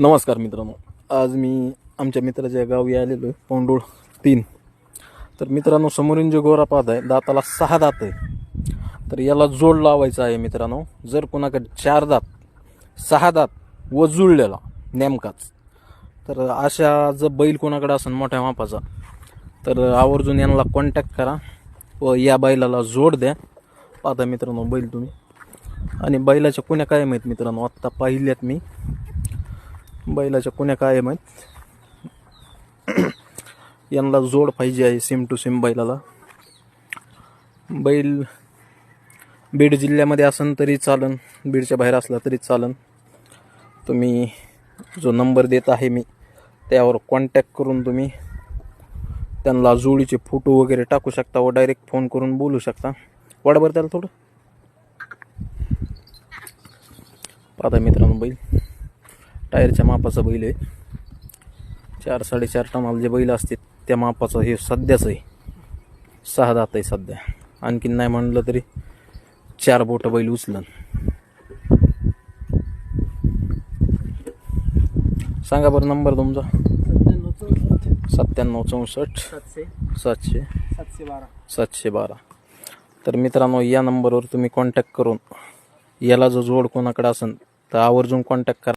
नमस्कार मित्रांनो. आज मी आमच्या मित्राच्या गावी आलेलो आहे पौंडोळ तीन. तर मित्रांनो समोरून जे गोरा पाहत आहे. दाताला सहा दात आहे. तर याला जोड लावायचा आहे मित्रांनो. जर कोणाकडे चार दात सहा दात व जुळलेला नेमकाच. तर अशा जर बैल कोणाकडे असेल मोठ्या मापाचा तर आवर्जून यांना कॉन्टॅक्ट करा व या बैलाला जोड द्या. पाहता मित्रांनो बैल तुम्ही. आणि बैलाच्या कुण्या काय माहीत मित्रांनो? आत्ता पाहिल्यात मी. बैलाच्या कुण्या कायम आहेत यांना जोड पाहिजे आहे सिम टू सिम बैलाला. बैल बीड जिल्ह्यामध्ये असन तरी चालन बीडच्या बाहेर असला तरी चालन. तुम्ही जो नंबर देत आहे मी त्यावर कॉन्टॅक्ट करून तुम्ही त्यांना जोडीचे फोटो वगैरे टाकू शकता व डायरेक्ट फोन करून बोलू शकता. वाढ त्याला थोडं. पाहता मित्रांनो बैल. टायरच्या मापाचा बैल आहे. चार साडेचार टनाला जे बैल असते त्या मापाचं हे सध्याच आहे. सहा दात आहे सध्या. आणखीन नाही म्हणलं तरी चार बोटं बैल उचलन. सांगा बरं नंबर तुमचा. सत्त्याण्णव चौसष्ट. सातशे. सातशे. सातशे बारा. सातशे बारा. तर मित्रांनो या नंबरवर तुम्ही कॉन्टॅक्ट करून याला जो जोड कोणाकडे असेल तर आवर्जून कॉन्टॅक्ट करा.